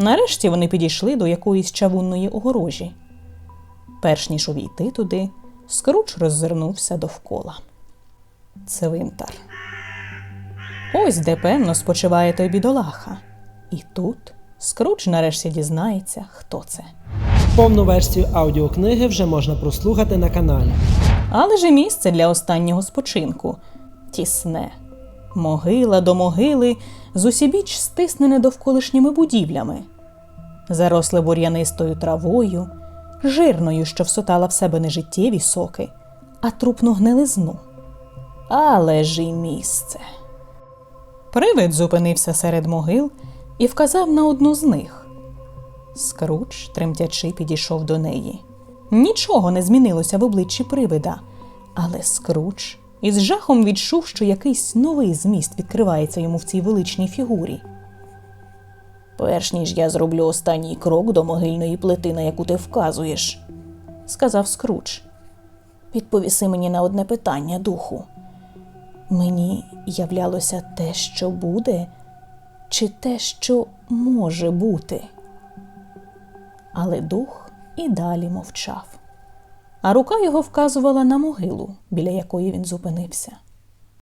Нарешті вони підійшли до якоїсь чавунної огорожі. Перш ніж увійти туди, Скруч роззирнувся довкола. Цвинтар. Ось де певно спочиває той бідолаха. І тут Скруч нарешті дізнається, хто це. Повну версію аудіокниги вже можна прослухати на каналі. Але ж і місце для останнього спочинку тісне. Могила до могили зусібіч стиснене довколишніми будівлями, заросле бур'янистою травою, жирною, що всотала в себе не життєві соки, а трупну гнилизну. Але ж і місце. Привид зупинився серед могил і вказав на одну з них. Скруч, тремтячи, підійшов до неї. Нічого не змінилося в обличчі привида, але Скруч із жахом відчув, що якийсь новий зміст відкривається йому в цій величній фігурі. Перш ніж я зроблю останній крок до могильної плити, на яку ти вказуєш, сказав Скруч. Відповіси мені на одне питання, духу. Мені являлося те, що буде, чи те, що може бути? Але дух і далі мовчав. А рука його вказувала на могилу, біля якої він зупинився.